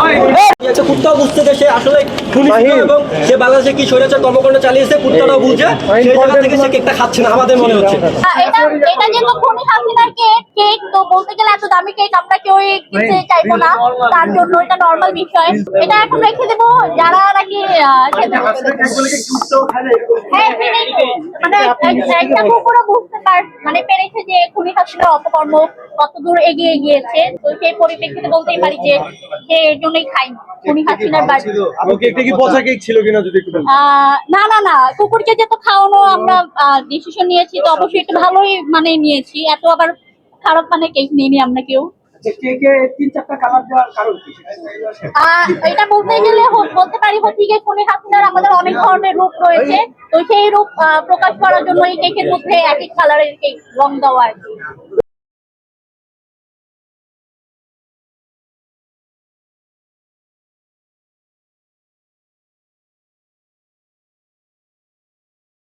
একটা কুত্তা বুঝতে যে সে আসলে এবং সে বাংলাদেশে কি স্বৈরাচার কর্মকাণ্ড চালিয়েছে কুত্তাটাও বুঝে সেই জায়গা থেকে সে কেকটা খাচ্ছে না আমাদের মনে হচ্ছে। এটা এটা যেহেতু খুনি হাসিনার কেক কেক তো বলতে গেলে এত দামি কেক আমরা কেউই কিনতে চাইব না। তার জন্য এটা নর্মাল বিষয়। এটা এখন রেখে দেবো যারা নাকি হ্যাঁ মানে এক- একটা কুকুরও বুঝতে পার মানে পেরেছে যে খুনি হাসিনার অপকর্ম। কত দূর এগিয়ে গিয়েছে তো সেই পরিপ্রেক্ষিতে বলতেই পারি যে সে এর জন্যই খাই খুনি হাসিনার বাড়ি কেকটা কি পচা কেক ছিল কিনা যদি একটু না না না কুকুরকে যেহেতু খাওয়ানো আমরা ডিসিশন নিয়েছি তো অবশ্যই একটু ভালোই মানে নিয়েছি। এত আবার খারাপ মানে কেক নিইনি আমরা কেউ। আহ, এটা বলতে গেলে বলতে পারি হচ্ছে গিয়ে খুনি হাসিনার আমাদের অনেক ধরনের রূপ রয়েছে। তো সেই রূপ আহ, প্রকাশ করার জন্য এই কেকের মধ্যে এক এক কালারের কেক রং দেওয়া আর কি।